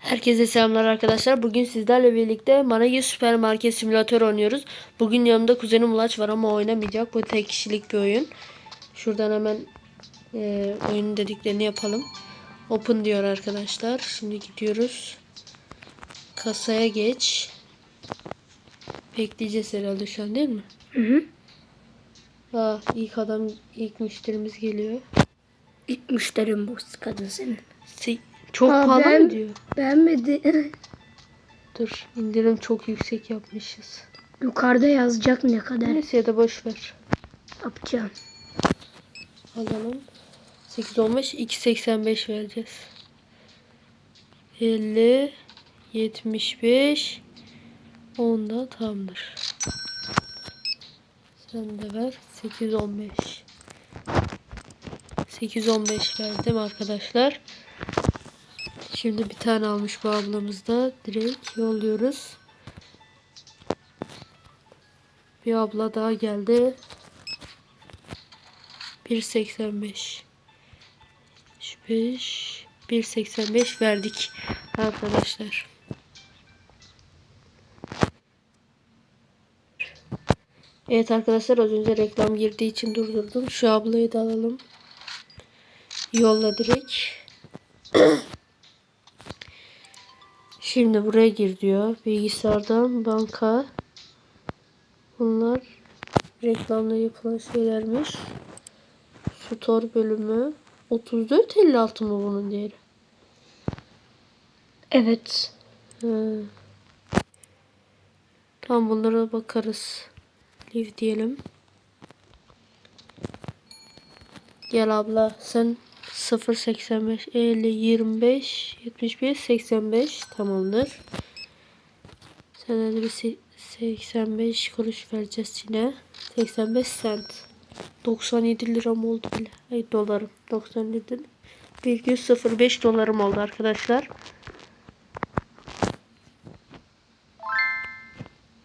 Herkese selamlar arkadaşlar. Bugün sizlerle birlikte Managi Süpermarket Simülatör oynuyoruz. Bugün yanımda kuzenim Ulaç var ama oynamayacak. Bu tek kişilik bir oyun. Şuradan hemen e, oyunun dediklerini yapalım. Open diyor arkadaşlar. Şimdi gidiyoruz. Kasaya geç. Bekleyeceğiz herhalde şu an değil mi? Hı hı. Aa, ilk adam, ilk müşterimiz geliyor. İlk müşterim bu kadın senin. Se- çok Aa, pahalı ben- mı diyor? Beğenmedi. Dur indirim çok yüksek yapmışız. Yukarıda yazacak ne kadar Neyse ya da boş ver. yapacağım. Alalım. 8 15 2.85 vereceğiz. 50 75 10 da tamdır. Sen de ver 8 15. 8 15 verdim arkadaşlar. Şimdi bir tane almış bu ablamız da direkt yolluyoruz. Bir abla daha geldi. 1.85 5 1.85 verdik arkadaşlar. Evet arkadaşlar az önce reklam girdiği için durdurdum. Şu ablayı da alalım. Yolla direkt. Şimdi buraya gir diyor. Bilgisayardan banka. Bunlar reklamla yapılan şeylermiş. Store bölümü 34.56 mı bunun değeri? Evet. Hı. Tamam bunlara bakarız. Live diyelim. Gel abla sen 0.85 50 25 71 85 tamamdır. Sana da bir se- 85 kuruş vereceğiz yine. 85 cent. 97 liram oldu bile. Ay dolarım. 97 virgül 05 dolarım oldu arkadaşlar.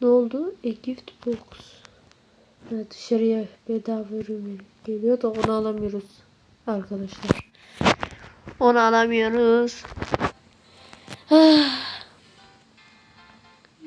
Ne oldu? A gift box. Evet, dışarıya bedava ürün geliyor da onu alamıyoruz arkadaşlar. Onu alamıyoruz.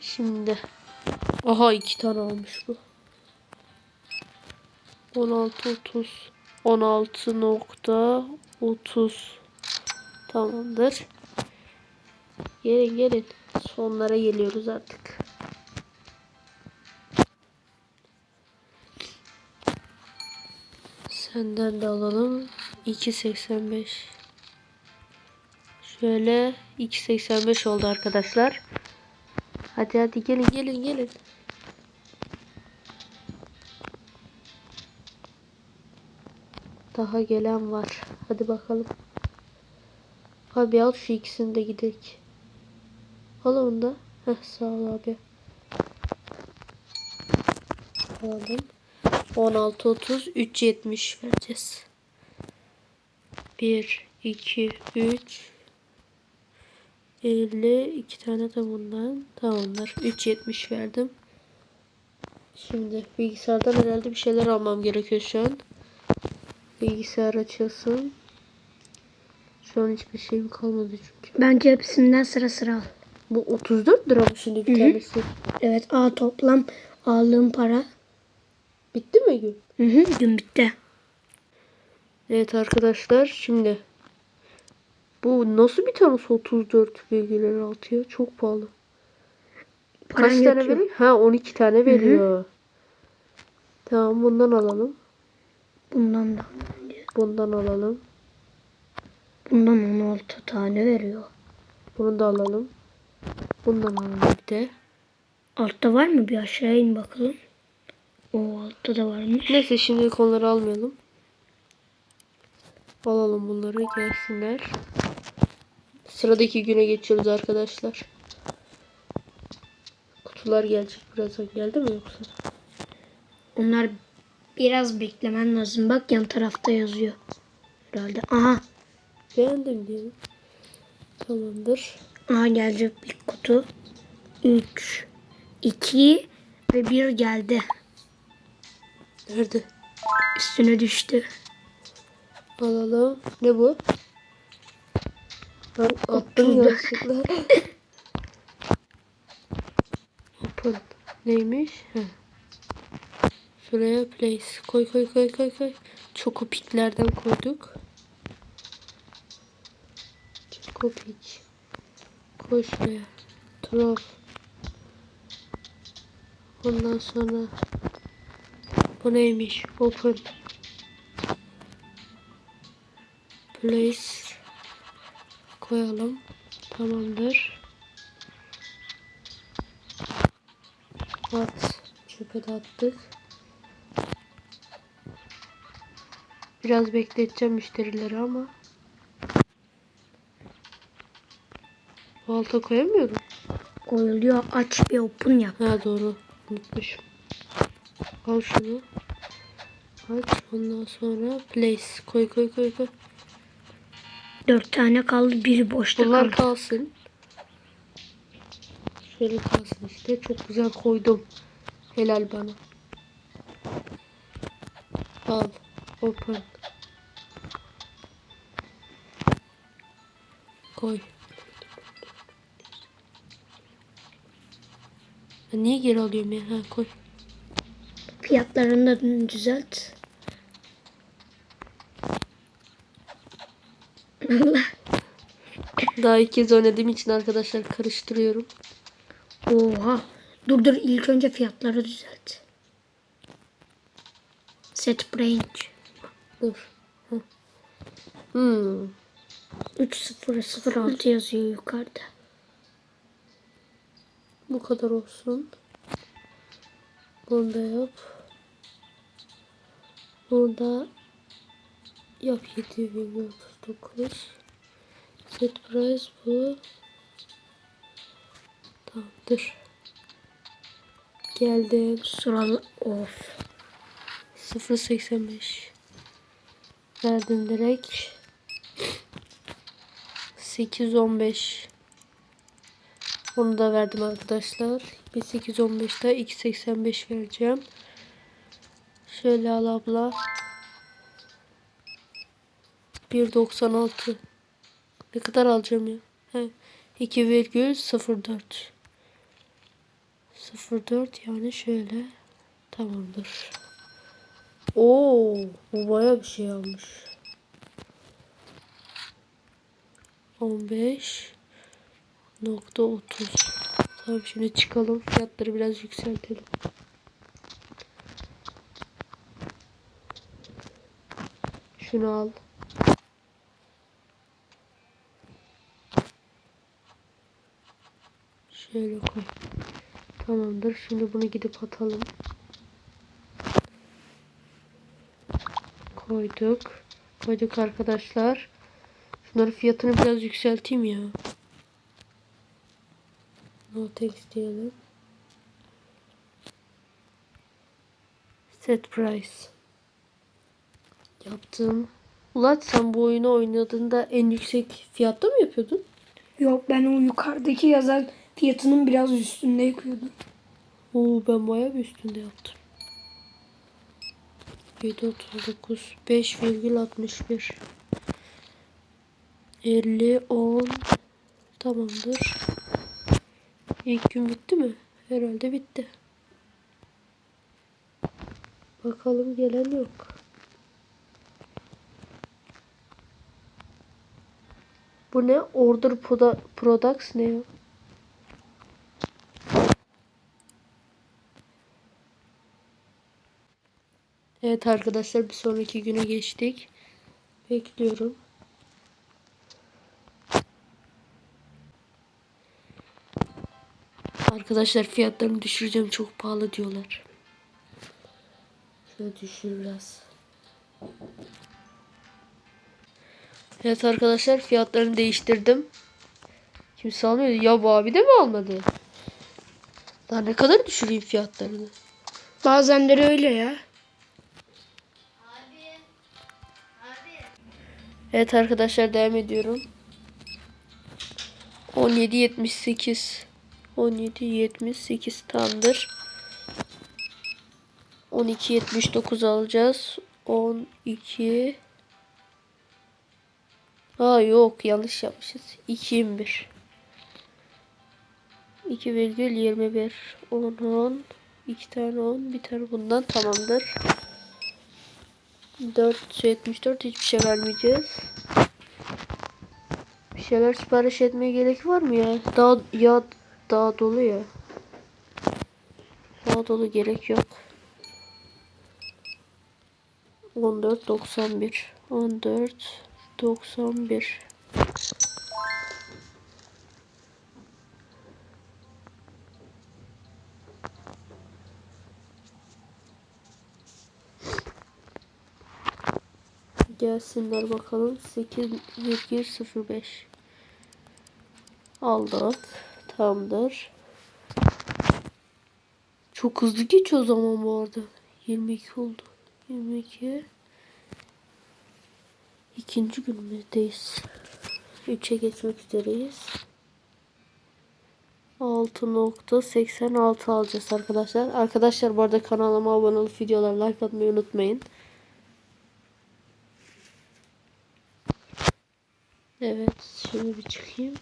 Şimdi. Aha iki tane almış bu. 16 30 16 nokta 30 tamamdır. Gelin gelin. Sonlara geliyoruz artık. Senden de alalım. 2.85 Şöyle 2.85 oldu arkadaşlar. Hadi hadi gelin gelin gelin. Daha gelen var. Hadi bakalım. Abi al şu ikisini de gidelim. Al onu da. Heh sağ ol abi. Alalım. 16 30 3 70 vereceğiz. 1 2 3 50 iki tane de bundan. Tamamdır. 3 70 verdim. Şimdi bilgisayardan herhalde bir şeyler almam gerekiyor şu an. Bilgisayar açılsın. Şu an hiçbir şeyim kalmadı çünkü. Bence hepsinden sıra sıra al. Bu 34 lira mı şimdi bir Hı hı. tanesi? Evet A toplam aldığım para. Bitti mi gün? Hı hı. Gün bitti. Evet arkadaşlar şimdi bu nasıl bir tanesi 34,56 ya? Çok pahalı. Paran Kaç tane veriyor? Ha 12 tane veriyor. Tamam bundan alalım. Bundan da. Bundan alalım. Bundan 16 tane veriyor. Bunu da alalım. Bundan alalım bir de. Altta var mı? Bir aşağı in bakalım. O altta da varmış. Neyse şimdi onları almayalım. Alalım bunları gelsinler. Sıradaki güne geçiyoruz arkadaşlar. Kutular gelecek birazdan. Geldi mi yoksa? Onlar biraz beklemen lazım. Bak yan tarafta yazıyor. Herhalde. Aha. Beğendim diye. Tamamdır. Aha gelecek bir kutu. 3, 2 ve 1 geldi. Nerede? Üstüne düştü. Alalım. Ne bu? Ben attım yanlışlıkla. Open. Neymiş? Heh. Şuraya place. Koy koy koy koy koy. Çokopiklerden koyduk. Çokopik. Koy şuraya. Troll. Ondan sonra bu neymiş? Open. Place. Koyalım. Tamamdır. At. Çöpe de attık. Biraz bekleteceğim müşterileri ama. Bu alta koyamıyorum. Koyuluyor. Aç bir open yap. Ha doğru. Unutmuşum. Al şunu. Aç. Ondan sonra place. Koy koy koy koy. Dört tane kaldı. Biri boşta Bunlar kaldı. kalsın. Şöyle kalsın işte. Çok güzel koydum. Helal bana. Al. Open. Koy. Ben niye geri alıyorum ya? Ha koy. Fiyatlarını da düzelt. Daha ilk kez oynadığım için arkadaşlar karıştırıyorum. Oha. Dur dur ilk önce fiyatları düzelt. Set range. Dur. Hmm. 3006 yazıyor yukarıda. Bu kadar olsun. Bunu da yap. Burada yap 7,39 Set price bu. Tamamdır. Geldim. Sıralı of. 0.85 Verdim direkt. 8.15 Onu da verdim arkadaşlar. Bir 8.15'te 2.85 vereceğim. Şöyle al abla. 1.96 Ne kadar alacağım ya? He. 2,04 0.4 yani şöyle. Tamamdır. Oo, bu baya bir şey almış. 15 nokta 30. Tamam şimdi çıkalım. Fiyatları biraz yükseltelim. Şunu al. Şöyle koy. Tamamdır. Şimdi bunu gidip atalım. Koyduk. Koyduk arkadaşlar. Şunların fiyatını biraz yükselteyim ya. No text diyelim. Set price. Yaptım. Ulat sen bu oyunu oynadığında en yüksek fiyatta mı yapıyordun? Yok ben o yukarıdaki yazan fiyatının biraz üstünde yapıyordum. Oo ben bayağı bir üstünde yaptım. 7.39 5,61 50 10 Tamamdır. İlk gün bitti mi? Herhalde bitti. Bakalım gelen yok. Bu ne? Order products ne ya? Evet arkadaşlar bir sonraki güne geçtik. Bekliyorum. Arkadaşlar fiyatlarını düşüreceğim çok pahalı diyorlar. Şöyle düşür biraz. Evet arkadaşlar fiyatlarını değiştirdim. Kimse almıyor. Ya bu abi de mi almadı? Daha ne kadar düşüreyim fiyatlarını? Bazenleri öyle ya. Evet arkadaşlar devam ediyorum. 17.78 17.78 tamdır. 12.79 alacağız. 12 Aa yok yanlış yapmışız. 2.21. 2,21 10 10 2 tane 10 bir tane bundan tamamdır. 474 hiçbir şey vermeyeceğiz. Bir şeyler sipariş etmeye gerek var mı ya? Daha ya daha dolu ya. Daha dolu gerek yok. 14 91 Gelsinler bakalım 8,05 Aldık. Tamamdır. Çok hızlı geç o zaman bu arada. 22 oldu. 22 İkinci günümüzdeyiz. 3'e geçmek üzereyiz. 6.86 alacağız arkadaşlar. Arkadaşlar bu arada kanalıma abone olup videolara like atmayı unutmayın. Evet şimdi bir çıkayım.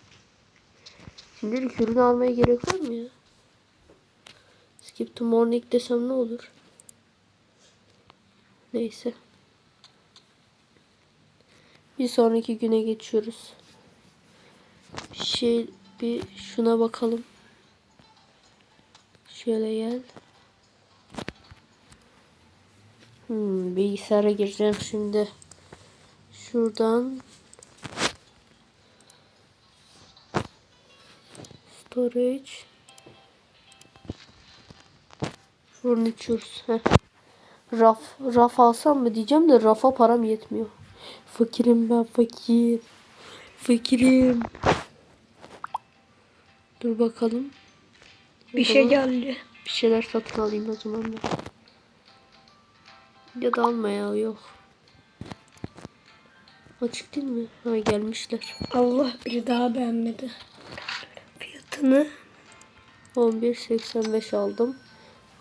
Şimdilik ürünü almaya gerek var mı ya? Skip to morning desem ne olur? Neyse. Bir sonraki güne geçiyoruz. Bir şey bir şuna bakalım. Şöyle gel. Hmm, bilgisayara gireceğim şimdi. Şuradan storage furnitures Heh. raf raf alsam mı diyeceğim de rafa param yetmiyor. Fakirim ben fakir. Fakirim. Dur bakalım. Bir şey geldi. Bir şeyler satın alayım o zaman ben. Ya da alma ya yok. Açık değil mi? Ha gelmişler. Allah bir daha beğenmedi. Fiyatını 11.85 aldım.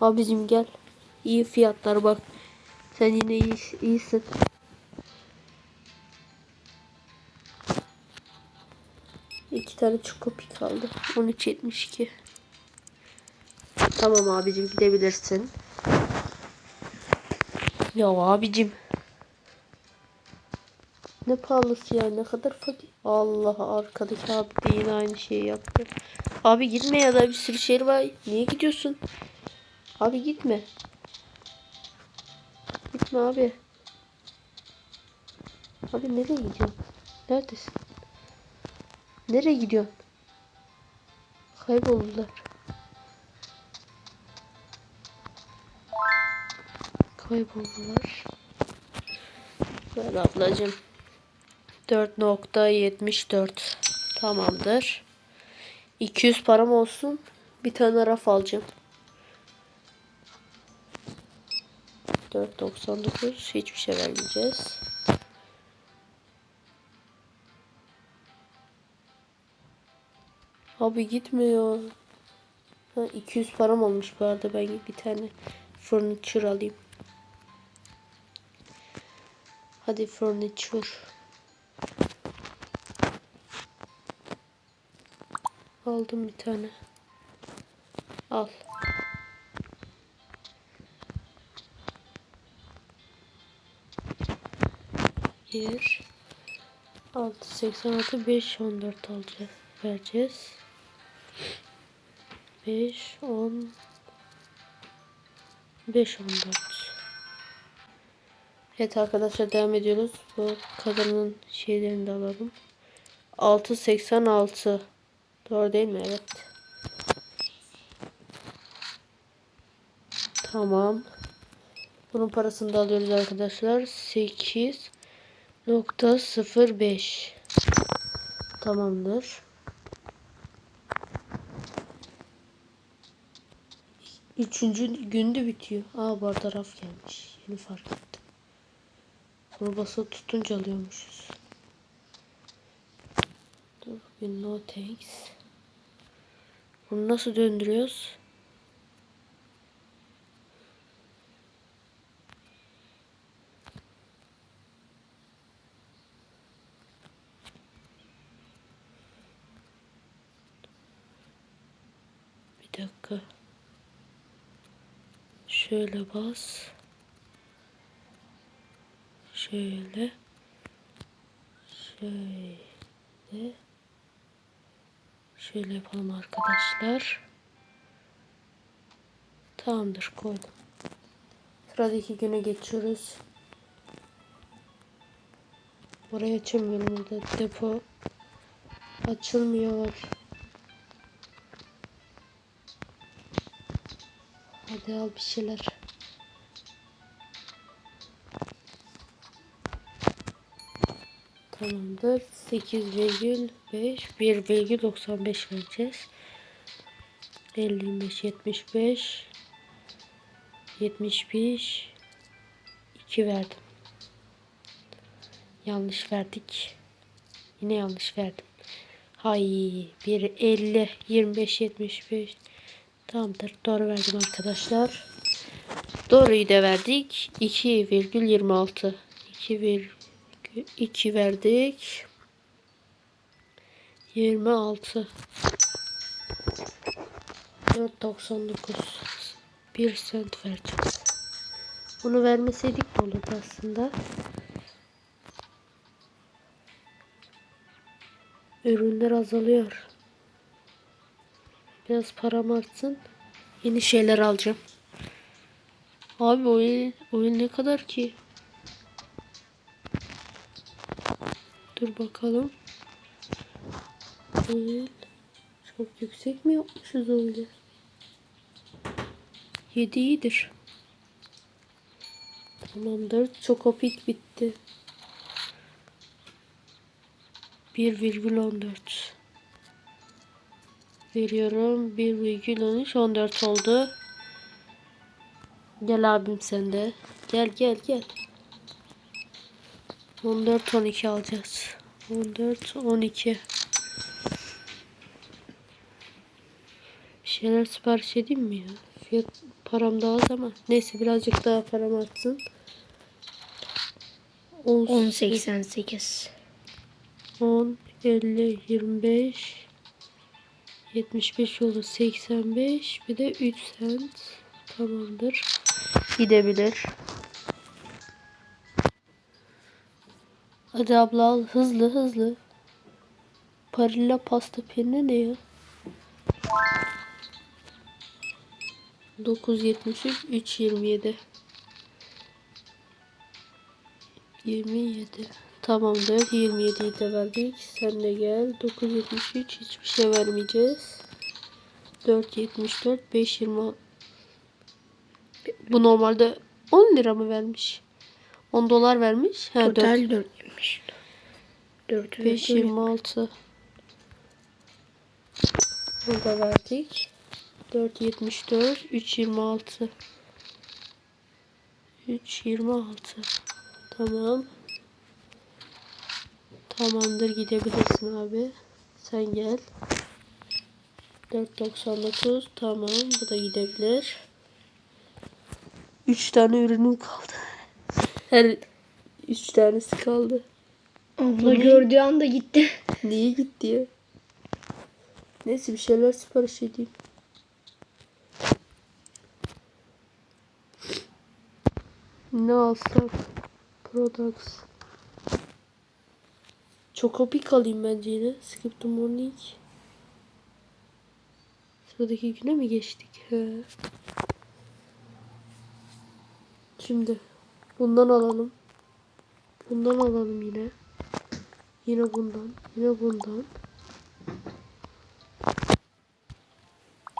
Abicim gel. İyi fiyatlar bak. Sen yine iyi, iyisin. İki tane çukopi kaldı. 13.72. Tamam abicim gidebilirsin. Ya abicim. Ne pahalısı ya ne kadar fakir. Allah arkadaki abi de yine aynı şeyi yaptı. Abi gitme ya da bir sürü şey var. Niye gidiyorsun? Abi gitme. Gitme abi. Abi nereye gidiyorsun? Neredesin? Nereye gidiyorsun? Kayboldular. Kayboldular. Ver ablacığım. 4.74 Tamamdır. 200 param olsun. Bir tane raf alacağım. 4.99 hiçbir şey vermeyeceğiz. Abi gitmiyor. Ha, 200 param olmuş bu arada ben bir tane furniture alayım. Hadi furniture. Aldım bir tane. Al. Bir. Altı seksen altı beş on dört alacağız. Vereceğiz. Beş on beş on dört. Evet arkadaşlar devam ediyoruz. Bu kadının şeylerini de alalım. 6.86 Doğru değil mi? Evet. Tamam. Bunun parasını da alıyoruz arkadaşlar. 8.05 Tamamdır. Üçüncü günde bitiyor. Aa bu arada raf gelmiş. Yeni fark ettim. Bunu basılı tutunca alıyormuşuz. Dur bugün no thanks. Bunu nasıl döndürüyoruz? Bir dakika. Şöyle bas. Şöyle. Şöyle. Şöyle yapalım arkadaşlar. Tamamdır koydum. Sıradaki güne geçiyoruz. Burayı açamıyorum burada depo açılmıyor. Hadi al bir şeyler. Tamamdır. 8,5 1,95 vereceğiz. 55 75 75 2 verdim. Yanlış verdik. Yine yanlış verdim. Hay bir 50 25 75 Tamamdır. Doğru verdim arkadaşlar. Doğruyu da verdik. 2,26 2,2 verdik. 26 4.99 1 sent vereceğiz. Bunu vermeseydik ne olurdu aslında? Ürünler azalıyor. Biraz param artsın. Yeni şeyler alacağım. Abi oyun, oyun ne kadar ki? Dur bakalım. Oyun çok yüksek mi yapmışız öyle? 7 iyidir. Tamamdır. Çokopik bitti. 1,14 Veriyorum. 1,13 14 oldu. Gel abim sen de. Gel gel gel. 14 12 alacağız. 14 12 Bir şeyler sipariş edeyim mi ya? Fiyat param daha az ama. Neyse birazcık daha param artsın. 18 10.88. 10, 50, 25, 75 olur 85 bir de 3 sent tamamdır gidebilir. Hadi abla al hızlı hızlı. Parilla pasta peyniri ne ya? 973 327 27 Tamamdır 27'yi de verdik. Sen de gel. 973 hiçbir şey vermeyeceğiz. 474 520 bu normalde 10 lira mı vermiş 10 dolar vermiş. Ha, 4, Total 4 demiş. 4 526 Burada verdik. 474 326 326 Tamam. Tamamdır gidebilirsin abi. Sen gel. 499 Tamam. Bu da gidebilir. 3 tane ürünüm kaldı Her 3 tanesi kaldı Abla gördüğü anda gitti. Niye gitti ya? Neyse bir şeyler sipariş edeyim. Ne alsak? Products. Çokopik alayım bence yine. Skip the morning. Sıradaki güne mi geçtik? He. Şimdi bundan alalım. Bundan alalım yine. Yine bundan. Yine bundan.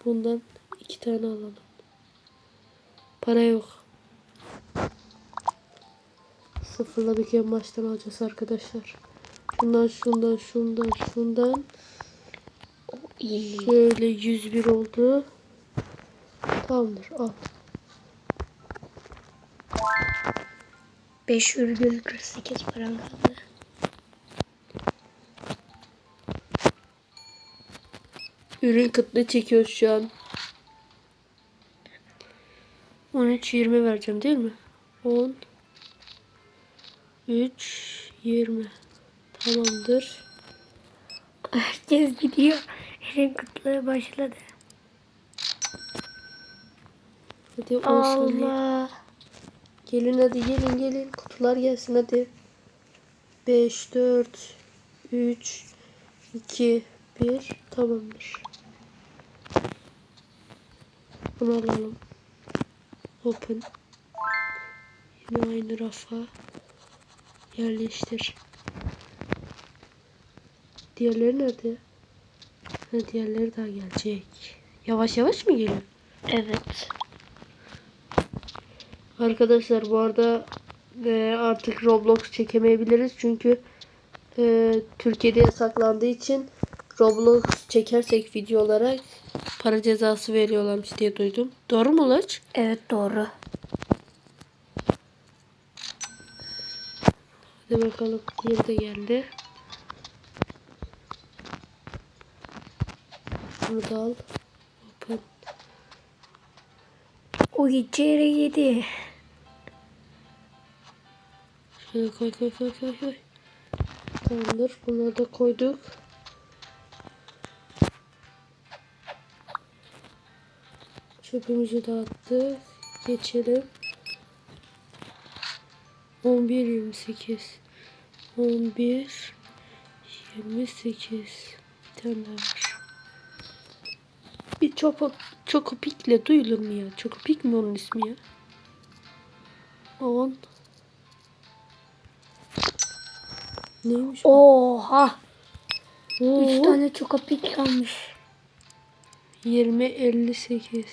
Bundan iki tane alalım. Para yok. Sıfırladık en baştan alacağız arkadaşlar. Şundan şundan şundan şundan. Şöyle 101 oldu. Tamamdır al. 5,48 param kaldı. Ürün kıtlığı çekiyoruz şu an. 13 20 vereceğim değil mi? 10 3 20 Tamamdır. Herkes gidiyor. Eren kıtlığı başladı. Hadi 10 saniye. Gelin hadi gelin gelin. Kutular gelsin hadi. 5, 4, 3, 2, 1. Tamamdır. Bunu alalım. Open. Yine aynı rafa. Yerleştir. Diğerleri nerede? Ha, diğerleri daha gelecek. Yavaş yavaş mı geliyor? Evet. Arkadaşlar bu arada e, artık Roblox çekemeyebiliriz çünkü e, Türkiye'de yasaklandığı için Roblox çekersek video olarak para cezası veriyorlarmış diye duydum. Doğru mu Ulaç? Evet doğru. Hadi bakalım diğeri de geldi. Bunu da al. Open. O içeri yedi. Şöyle koy koy koy koy koy. Tamamdır. Bunları da koyduk. Çöpümüzü de attık. Geçelim. 11 28 11 28 Bir tane daha var. Bir çopo, çokopikle duyulur mu ya? Çokopik mi onun ismi ya? 10 Neymiş? Oha. Oo. Üç tane çokopik kalmış. 20 58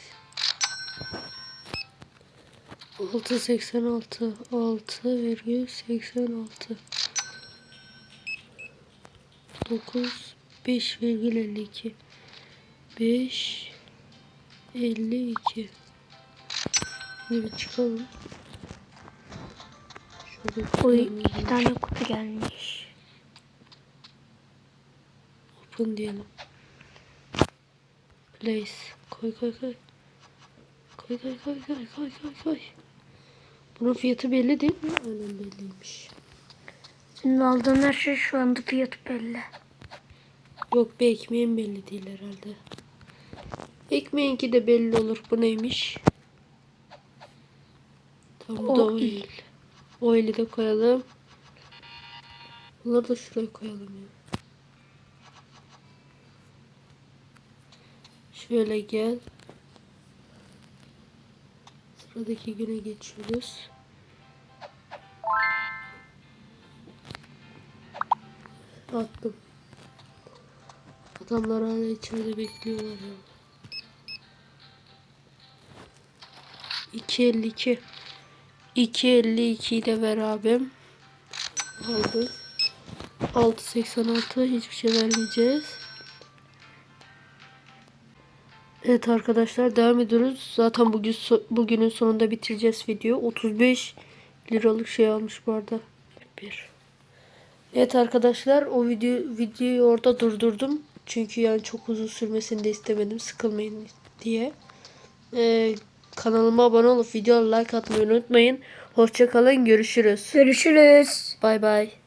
6 86 6 virgül 86 9 5 virgül 52 5 52 Şimdi bir çıkalım. Bir iki tane kutu gelmiş. Open diyelim. Place. Koy koy koy. Koy koy koy koy koy koy koy. Bunun fiyatı belli değil mi? Aynen belliymiş. Senin aldığın her şey şu anda fiyatı belli. Yok be ekmeğin belli değil herhalde. Ekmeğinki de belli olur. Bu neymiş? Tamam bu da Oil. Oil. Oil'i de koyalım. Bunları da şuraya koyalım ya. Şöyle gel. Sıradaki güne geçiyoruz. Attım. Adamlar hala içeride bekliyorlar ya. 252 252 ile ver abim. Aldık. 686 hiçbir şey vermeyeceğiz. Evet arkadaşlar devam ediyoruz. Zaten bugün bugünün sonunda bitireceğiz video. 35 liralık şey almış bu arada. Bir. Evet arkadaşlar o video videoyu orada durdurdum. Çünkü yani çok uzun sürmesini de istemedim. Sıkılmayın diye. Ee, kanalıma abone olup videoya like atmayı unutmayın. Hoşçakalın. Görüşürüz. Görüşürüz. Bay bay.